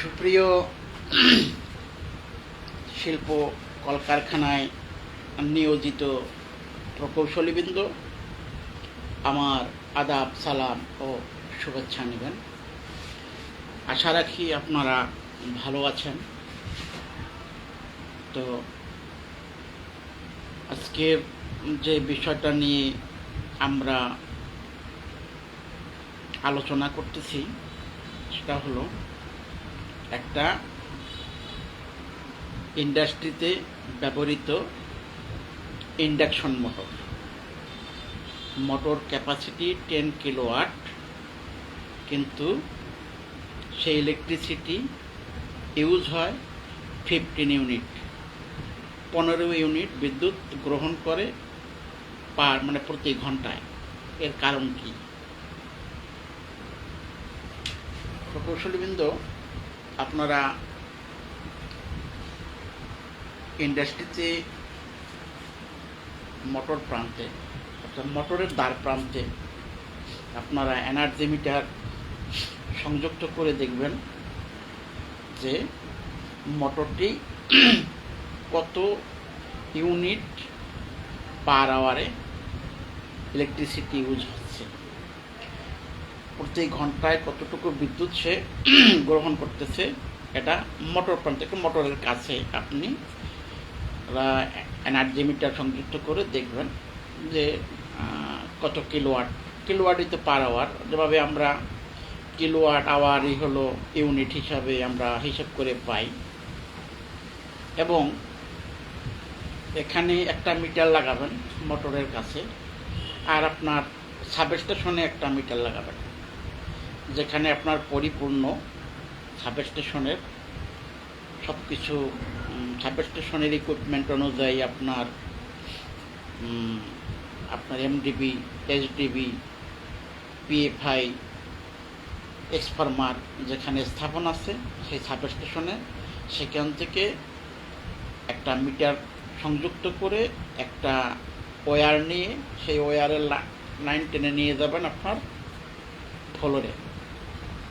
সুপ্রিয় শিল্প কলকারখানায় নিয়োজিত প্রকৌশলীবৃন্দ, আমার আদাব, সালাম ও শুভেচ্ছা নেবেন। আশা রাখি আপনারা ভালো আছেন। তো আজকের যে বিষয়টা নিয়ে আমরা আলোচনা করতেছি, সেটা হলো একটা ইন্ডাস্ট্রিতে ব্যবহৃত induction motor. Motor capacity ten kilowatt, কিন্তু সেই ইলেকট্রিসিটি ইউজ হয় ফিফটিন ইউনিট। পনেরো ইউনিট বিদ্যুৎ গ্রহণ করে পার মানে প্রতি ঘন্টায়। এর কারণ কি? প্রকৌশলীবৃন্দ আপনারা ইন্ডাস্ট্রিতে মোটর প্রান্তে, অর্থাৎ মোটরের দ্বার প্রান্তে আপনারা এনার্জি মিটার সংযুক্ত করে দেখবেন যে মোটরটি কত ইউনিট পার আওয়ারে ইলেকট্রিসিটি ইউজ হচ্ছে প্রতি ঘন্টায় কতটুকু বিদ্যুৎ সে গ্রহণ করতেছে, এটা মোটর প্রান্ত একটু মোটরের কাছে আপনি এনার্জি মিটার সংযুক্ত করে দেখবেন যে কত কিলোওয়াট কিলোওয়াটই তো পার আওয়ার। যেভাবে আমরা কিলোওয়াট আওয়ারই হলো ইউনিট হিসাবে আমরা হিসাব করে পাই। এবং এখানে একটা মিটার লাগাবেন মোটরের কাছে, আর আপনার সাবস্টেশনে একটা মিটার লাগাবেন। যেখানে আপনার পরিপূর্ণ সাবস্টেশনের সব কিছু সাবস্টেশনের ইকুইপমেন্ট অনুযায়ী আপনার আপনার এমডিবি এইচডিবি পিএফআই এক্সফার্মার যেখানে স্থাপন আছে, সেই সাবস্টেশনে সেখান থেকে একটা মিটার সংযুক্ত করে একটা ওয়্যার নিয়ে, সেই ওয়্যারের লাইন টেনে নিয়ে যাবেন আপনার ফ্লোরে।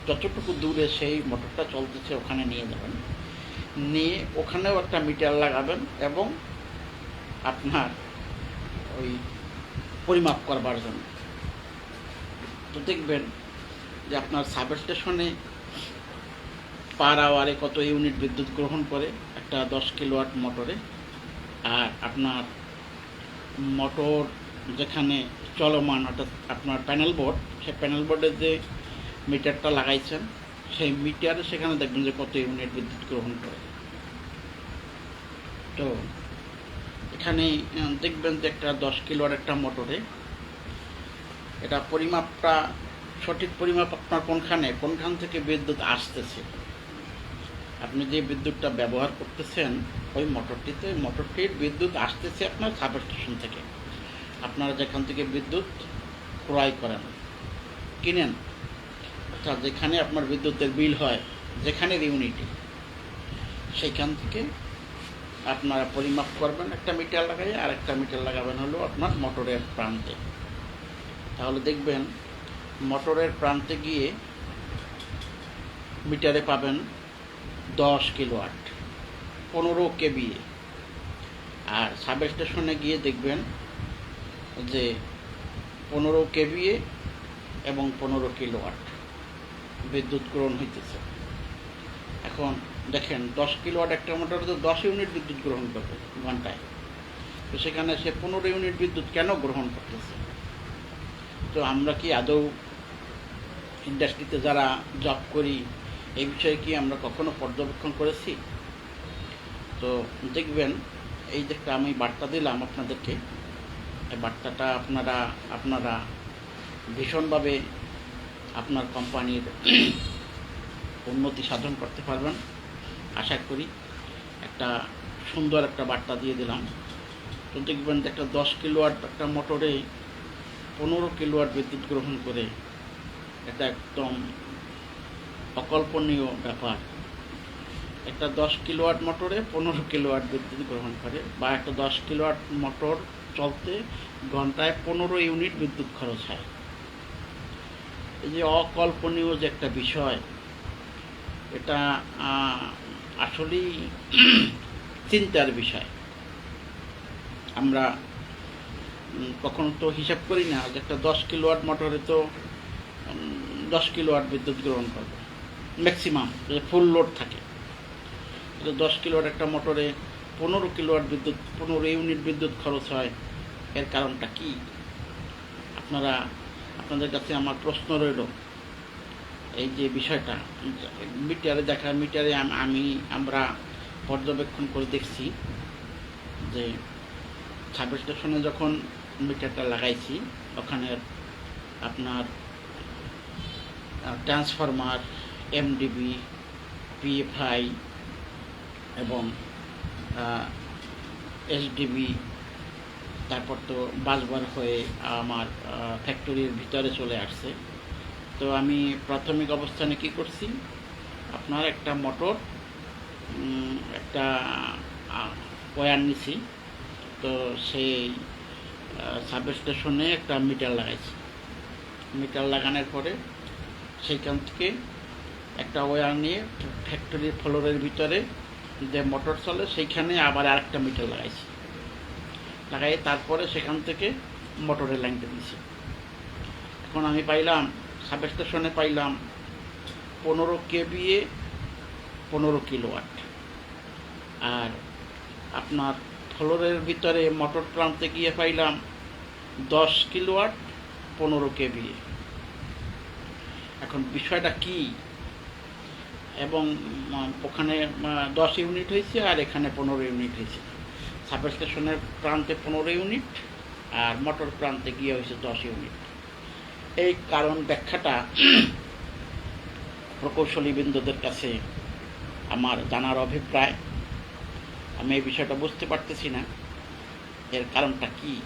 যতটুকু দূরে সেই মোটরটা চলতেছে, ওখানে নিয়ে যাবেন। নিয়ে ওখানেও একটা মিটার লাগাবেন এবং আপনার ওই পরিমাপ করবার জন্য। তো দেখবেন যে আপনার সাব স্টেশনে পার আওয়ারে কত ইউনিট বিদ্যুৎ গ্রহণ করে, একটা দশ কিলোওয়াট মোটরে। আর আপনার মোটর যেখানে চলমান, অর্থাৎ আপনার প্যানেল বোর্ড সেই প্যানেল বোর্ডে যে মিটারটা লাগাইছেন, সেই মিটারে সেখানে দেখবেন যে কত ইউনিট বিদ্যুৎ গ্রহণ করে। তো এখানে দেখবেন যে একটা দশ কিলোর একটা মোটরে এটা পরিমাপটা, সঠিক পরিমাপ আপনার কোনখানে, কোনখান থেকে বিদ্যুৎ আসতেছে? আপনি যে বিদ্যুৎটা ব্যবহার করতেছেন, ওই মোটরটিতে, মোটরটির বিদ্যুৎ আসতেছে আপনার সাবস্টেশন থেকে। আপনারা যেখান থেকে বিদ্যুৎ ক্রয় করেন, কিনেন অর্থাৎ যেখানে আপনার বিদ্যুতের বিল হয় যেখানের ইউনিটে সেইখান থেকে আপনারা পরিমাপ করবেন, একটা মিটার লাগাই আর একটা মিটার লাগাবেন হলো আপনার মোটরের প্রান্তে। তাহলে দেখবেন, মোটরের প্রান্তে গিয়ে মিটারে পাবেন দশ কিলোওয়াট, পনেরো কেবিএ। আর সাব স্টেশনে গিয়ে দেখবেন যে পনেরো কেবিএ এবং পনেরো কিলোওয়াট। বিদ্যুৎ গ্রহণ হইতেছে। এখন দেখেন, দশ কিলোওয়াট একটা মোটর তো দশ ইউনিট বিদ্যুৎ গ্রহণ করবে ঘন্টায়। তো সেখানে সে পনেরো ইউনিট বিদ্যুৎ কেন গ্রহণ করতেছে? তো আমরা কি আদৌ ইন্ডাস্ট্রিতে যারা জব করি, এই বিষয়ে কি আমরা কখনো পর্যবেক্ষণ করেছি? তো দেখবেন, এই যে একটা আমি বার্তা দিলাম আপনাদেরকে, এই বার্তাটা আপনারা আপনারা ভীষণভাবে আপনার কোম্পানির উন্নতি সাধন করতে পারবেন। আশা করি একটা সুন্দর একটা বার্তা দিয়ে দিলাম। তো দেখবেন একটা দশ কিলোয়াট একটা মোটরে পনেরো কিলোয়াট বিদ্যুৎ গ্রহণ করে এটা একদম অকল্পনীয় ব্যাপার। একটা দশ কিলোওয়াট মোটরে পনেরো কিলোওয়াট বিদ্যুৎ গ্রহণ করে বা একটা দশ কিলোওয়াট মোটর চলতে ঘন্টায় পনেরো ইউনিট বিদ্যুৎ খরচ হয়। এই যে অকল্পনীয় যে একটা বিষয়, এটা আসলেই চিন্তার বিষয়। আমরা কখনো তো হিসাব করি না যে একটা দশ কিলোওয়াট মোটরে তো দশ কিলোওয়াট বিদ্যুৎ গ্রহণ করবে ম্যাক্সিমাম ফুল লোড থাকে। দশ কিলোওয়াট একটা মোটরে পনেরো কিলোওয়াট বিদ্যুৎ, পনেরো ইউনিট বিদ্যুৎ খরচ হয়, এর কারণটা কি? আপনারা আপনাদের কাছে আমার প্রশ্ন রইল, এই যে বিষয়টা, মিটারে দেখা, মিটারে আমি আমরা পর্যবেক্ষণ করে দেখছি যে সাব স্টেশনে যখন মিটারটা লাগাইছি, ওখানে আপনার ট্রান্সফরমার, এমডিবি, পিএফআই এবং এসডিবি তারপর তো বাসবার হয়ে আমার ফ্যাক্টরির ভিতরে চলে আসছে। তো আমি প্রাথমিক অবস্থানে কি করছি? আপনার একটা মোটর একটা ওয়্যার নিছি। তো সেই সাব স্টেশনে একটা মিটার লাগাইছি। মিটার লাগানোর পরে সেইখান থেকে একটা ওয়ার নিয়ে ফ্যাক্টরির ফ্লোরের ভিতরে যে মোটর চলে, সেইখানে আবার আরেকটা মিটার লাগাইছি। লাগাই, তারপরে সেখান থেকে মোটরের লাইনটা দিয়েছি। এখন আমি পাইলাম সাব স্টেশনে পাইলাম পনেরো কেবিএ, পনেরো কিলোওয়াট। আর আপনার ফ্লোরের ভিতরে মোটর প্রান্তে গিয়ে পাইলাম দশ কিলোওয়াট, পনেরো কেবিএ। এখন বিষয়টা কি? এবং ওখানে দশ ইউনিট হয়েছে আর এখানে পনেরো ইউনিট হয়েছে। সাব স্টেশনের প্রান্তে পনেরো ইউনিট আর মোটর প্রান্তে গিয়ে হয়েছে দশ ইউনিট। এই কারণ ব্যাখ্যাটা প্রকৌশলী বিন্দুদের কাছে আমার জানার অভিপ্রায়। আমি এই বিষয়টা বুঝতে পারতেছি না। এর কারণটা কি?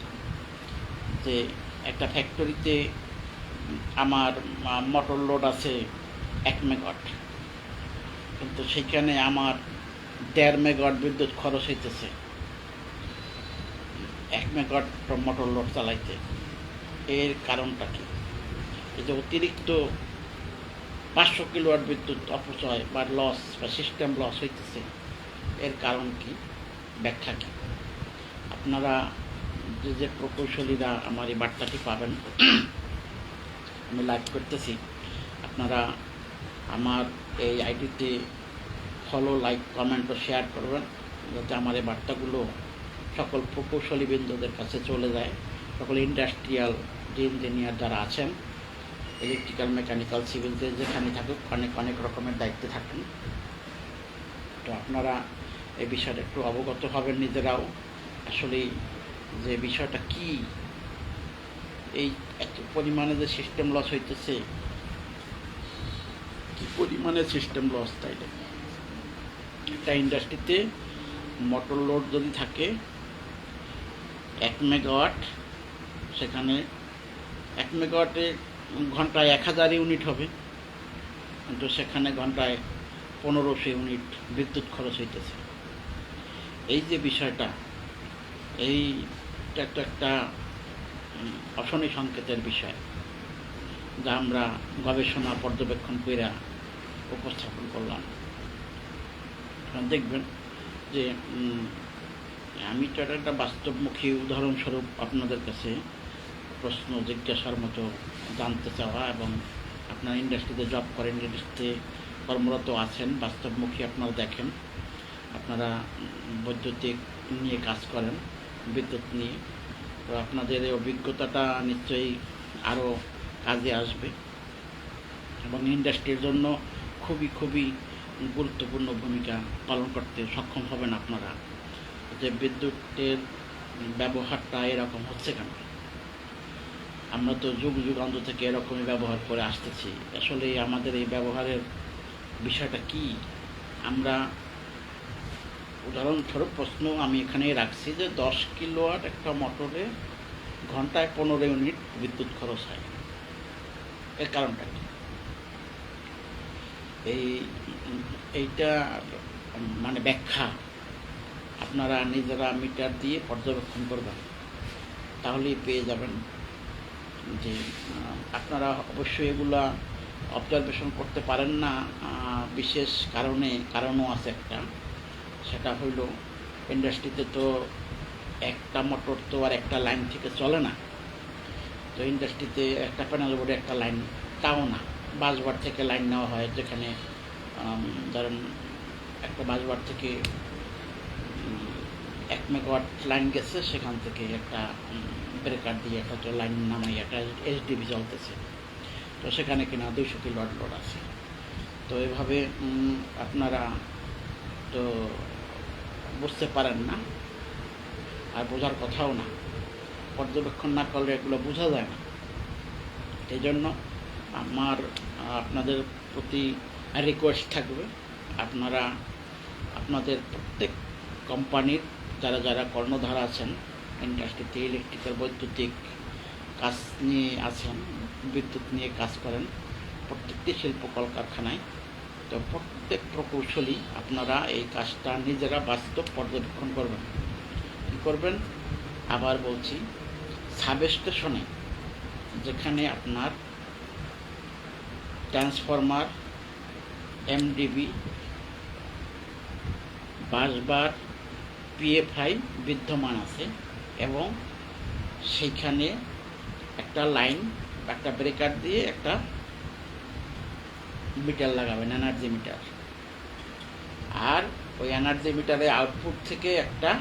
যে একটা ফ্যাক্টরিতে আমার মোটর লোড আছে এক মেগাওয়াট। কিন্তু সেখানে আমার দেড় মেগাওয়াট বিদ্যুৎ খরচ হইতেছে। এক মেগাওয়াট মোটর লোড চালাইতে। এর কারণটা কি? এই যে অতিরিক্ত পাঁচশো কিলোওয়াট বিদ্যুৎ অপচয় বা লস বা সিস্টেম লস হইতেছে, এর কারণ কি? ব্যাখ্যা কি? আপনারা যে যে প্রকৌশলীরা আমার এই বার্তাটি পাবেন, আমি লাইভ করতেছি। আপনারা আমার এই আইডিতে ফলো লাইক কমেন্ট ও শেয়ার করবেন, যাতে আমার এই বার্তাগুলো সকল প্রকৌশলী বিন্দুদের কাছে চলে যায়। সকল ইন্ডাস্ট্রিয়াল যে ইঞ্জিনিয়ার যারা আছেন ইলেকট্রিক্যাল মেকানিক্যাল সিভিলতে যেখানে থাকুক, অনেক অনেক রকমের দায়িত্বে থাকেন। তো আপনারা এই বিষয়টা একটু অবগত হবেন নিজেরাও। আসলে যে বিষয়টা কি, এই এত পরিমাণে যে সিস্টেম লস হইতেছে, কি পরিমাণে সিস্টেম লস তাইলে? একটা ইন্ডাস্ট্রিতে মোটর লোড যদি থাকে এক মেগাওয়াট সেখানে এক মেগাওয়াটে ঘন্টায় এক হাজার ইউনিট হবে। কিন্তু সেখানে ঘন্টায় পনেরোশো ইউনিট বিদ্যুৎ খরচ হইতেছে। এই যে বিষয়টা এইটা একটা উম, অশনি সংকেতের বিষয় যা আমরা গবেষণা পর্যবেক্ষণ করে উপস্থাপন করলাম। দেখবেন যে আমি তো একটা বাস্তবমুখী উদাহরণস্বরূপ আপনাদের কাছে প্রশ্ন জিজ্ঞাসার মতো জানতে চাওয়া এবং আপনার ইন্ডাস্ট্রিতে জব করেন ইন্ডাস্ট্রিতে কর্মরত আছেন, বাস্তবমুখী আপনারা দেখেন। আপনারা বৈদ্যুতিক নিয়ে কাজ করেন, বিদ্যুৎ নিয়ে। তো আপনাদের এই অভিজ্ঞতাটা নিশ্চয়ই আরও কাজে আসবে। এবং ইন্ডাস্ট্রির জন্য খুবই খুবই গুরুত্বপূর্ণ ভূমিকা পালন করতে সক্ষম হবেন আপনারা। যে বিদ্যুতের ব্যবহারটা এরকম হচ্ছে কেন? আমরা তো যুগ যুগান্ত থেকে এরকমই ব্যবহার করে আসতেছি। আসলে আমাদের এই ব্যবহারের বিষয়টা কি? আমরা উদাহরণস্বরূপ প্রশ্ন আমি এখানে রাখছি যে দশ কিলোওয়াট একটা মোটরে ঘন্টায় পনেরো ইউনিট বিদ্যুৎ খরচ হয়। এর কারণটা কি? এই, এইটা মানে ব্যাখ্যা আপনারা নিজেরা মিটার দিয়ে পর্যবেক্ষণ করবেন। তাহলেই পেয়ে যাবেন যে আপনারা অবশ্যই এগুলা অবজারভেশন করতে পারেন না বিশেষ কারণে, কারণও আছে একটা। সেটা হইল ইন্ডাস্ট্রিতে তো একটা মোটর তো আর একটা লাইন থেকে চলে না। তো ইন্ডাস্ট্রিতে একটা প্যানেল বোর্ডে একটা লাইন তাও না। বাসবার থেকে লাইন নেওয়া হয়, যেখানে ধরেন একটা বাসবার থেকে এক মেগাওয়াট লাইন গেছে, সেখান থেকে একটা ব্রেকার দিয়ে একটা লাইন নামাই, একটা এইচডিবি চলতেছে তো সেখানে কিনা দুইশো কিলো লোড আছে। তো এভাবে আপনারা তো বুঝতে পারেন না, আর বোঝার কথাও না। পর্যবেক্ষণ না করলে এগুলো বোঝা যায় না। এই জন্য আমার, আপনাদের প্রতি রিকোয়েস্ট থাকবে, আপনারা, আপনাদের প্রত্যেক কোম্পানির যারা যারা কর্ণধার আছেন ইন্ডাস্ট্রিতে ইলেকট্রিক্যাল বৈদ্যুতিক কাজ নিয়ে আছেন, বিদ্যুৎ নিয়ে কাজ করেন, প্রত্যেকটি শিল্প কলকারখানায়। তো প্রত্যেক প্রকৌশলী আপনারা এই কাজটা নিজেরা বাস্তব পর্যবেক্ষণ করবেন। কী করবেন? আবার বলছি সাব স্টেশনে যেখানে আপনার ট্রান্সফরমার এমডিবি বাসবার পিএফআই বিদ্যমান আছে এবং সেইখানে একটা লাইন, একটা ব্রেকার দিয়ে একটা মিটার লাগাবেন, এনার্জি মিটার। আর ওই এনার্জি মিটারে আউটপুট থেকে একটা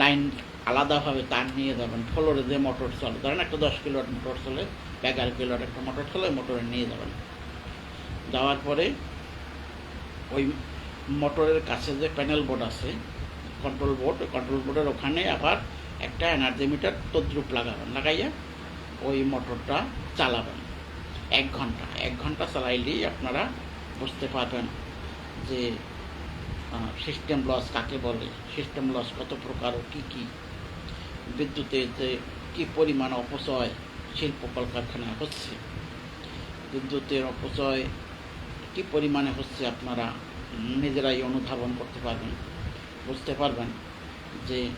লাইন আলাদাভাবে তার নিয়ে যাবেন। ফ্লোরে যে মোটর চলে, ধরেন একটা দশ কিলোয়াট মোটর চলে, এগারো কিলোয়াট একটা মোটর চলে মোটরে নিয়ে যাবেন। যাওয়ার পরে ওই মোটরের কাছে যে প্যানেল বোর্ড আছে কন্ট্রোল বোর্ড কন্ট্রোল বোর্ডের ওখানে আবার একটা এনার্জি মিটার তদ্রুপ লাগাবেন, লাগাইয়া ওই মোটরটা চালাবেন। এক ঘণ্টা এক ঘণ্টা চালাইলেই আপনারা বুঝতে পারবেন যে সিস্টেম লস কাকে বলে সিস্টেম লস কত প্রকার ও কী কী বিদ্যুতের যে কী পরিমাণ অপচয় শিল্প কলকারখানায় হচ্ছে, বিদ্যুতের অপচয় কী পরিমাণে হচ্ছে আপনারা নিজেরাই অনুধাবন করতে পারবেন, বুঝতে পারবেন যে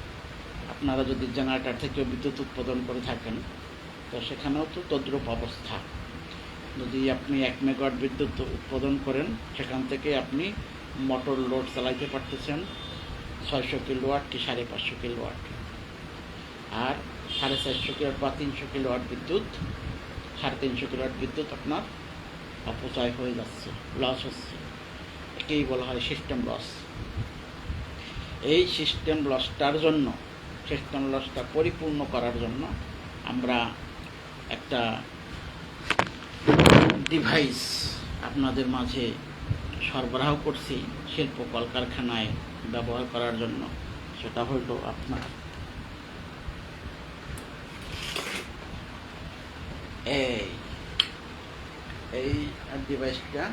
আপনারা যদি জেনারেটার থেকে বিদ্যুৎ উৎপাদন করে থাকেন, তো সেখানেও তো তদ্রূপ অবস্থা। যদি আপনি এক মেগাওয়াট বিদ্যুৎ উৎপাদন করেন, সেখান থেকে আপনি মোটর লোড চালাইতে পারতেছেন ছয়শো কিলোওয়াট কি সাড়ে পাঁচশো কিলোওয়াট। আর সাড়ে চারশো কিলোয়াট বা তিনশো কিলোওয়াট বিদ্যুৎ, সাড়ে তিনশো কিলোওয়াট বিদ্যুৎ আপনার অপচয় হয়ে যাচ্ছে লস হচ্ছে। একেই বলা হয় সিস্টেম লস এই সিস্টেম লসটার জন্য সিস্টেম লসটা পরিপূর্ণ করার জন্য আমরা একটা ডিভাইস আপনাদের মাঝে সরবরাহ করছি শিল্প কলকারখানায় ব্যবহার করার জন্য। সেটা হইল আপনার এই এই ডিভাইসটা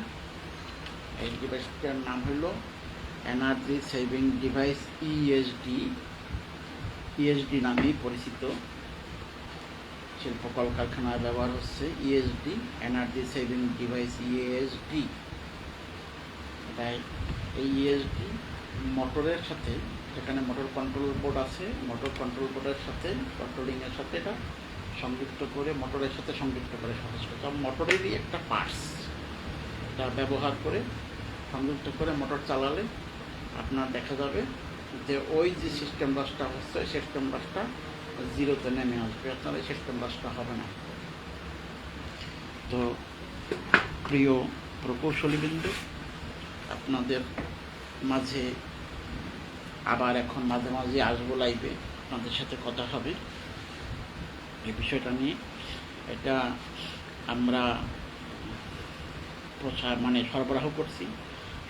এই ডিভাইসটার নাম হইল energy saving device ESD ESD নামেই পরিচিত। শিল্প কলকারখানায় ব্যবহার হচ্ছে ESD energy saving device ESD তাই এই ইএসডি মোটরের সাথে, যেখানে মোটর কন্ট্রোল বোর্ড আছে, মোটর কন্ট্রোল বোর্ডের সাথে, কন্ট্রোলিংয়ের সাথে এটা সংযুক্ত করে, মোটরের সাথে সংযুক্ত করে সহজ কথা মোটরেরই একটা পার্টস এটা ব্যবহার করে সংযুক্ত করে মোটর চালালে আপনার দেখা যাবে যে ওই যে সিস্টেম বাসটা হচ্ছে সিস্টেম বাসটা জিরোতে নেমে আসবে। আপনার এই সিস্টেম বাসটা হবে না। তো প্রিয় প্রকৌশলীবৃন্দ, আপনাদের মাঝে আবার এখন মাঝে মাঝে আসব লাইভে আপনাদের সাথে কথা হবে। এই বিষয়টা নিয়ে এটা আমরা প্রচার মানে সরবরাহ করছি।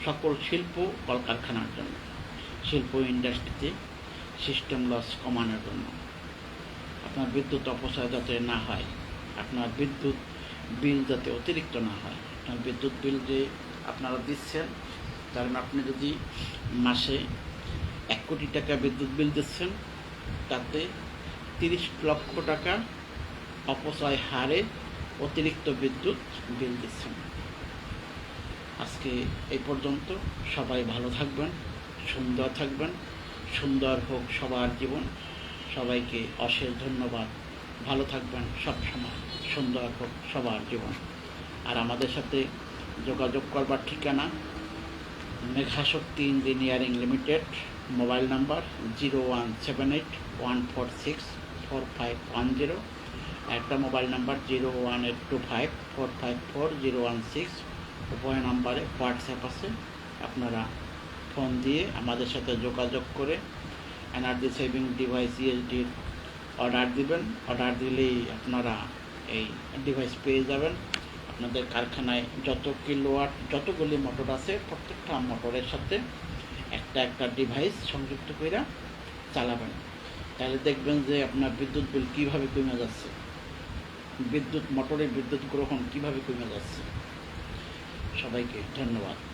সকল শিল্প কলকারখানার জন্য, শিল্প ইন্ডাস্ট্রিতে সিস্টেম লস কমানোর জন্য। আপনার বিদ্যুৎ অপচয় যাতে না হয়, আপনার বিদ্যুৎ বিল যাতে অতিরিক্ত না হয়, আপনার বিদ্যুৎ বিল যে আপনারা দিচ্ছেন কারণ আপনি যদি মাসে এক কোটি টাকা বিদ্যুৎ বিল দিচ্ছেন, তাতে তিরিশ লক্ষ টাকা অপচয় হারে অতিরিক্ত বিদ্যুৎ বিল দিচ্ছেন। আজকে এই পর্যন্ত সবাই ভালো থাকবেন, সুন্দর থাকবেন, সুন্দর হোক সবার জীবন। সবাইকে অশেষ ধন্যবাদ। ভালো থাকবেন সব সময়, সুন্দর হোক সবার জীবন। আর আমাদের সাথে যোগাযোগ করবার ঠিকানা Meghashakti engineering limited, mobile number zero one seven eight one four six four five one zero. একটা mobile number zero one eight two five four five four zero one six উভয় নাম্বারে হোয়াটসঅ্যাপ আছে। আপনারা ফোন দিয়ে আমাদের সাথে যোগাযোগ করে এনার্জি সেভিং ডিভাইস ইএসডির অর্ডার দিবেন। অর্ডার দিলেই আপনারা এই ডিভাইস পেয়ে যাবেন। আপনাদের কারখানায় যত কিলোয়াট যতগুলি মোটর আছে, প্রত্যেকটা মোটরের সাথে একটা একটা ডিভাইস সংযুক্ত করে চালাবেন। তাহলে দেখবেন যে আপনার বিদ্যুৎ বিল কীভাবে কমে যাচ্ছে। বিদ্যুৎ, মোটরের বিদ্যুৎ গ্রহণ কীভাবে কমে যাচ্ছে। সবাইকে ধন্যবাদ।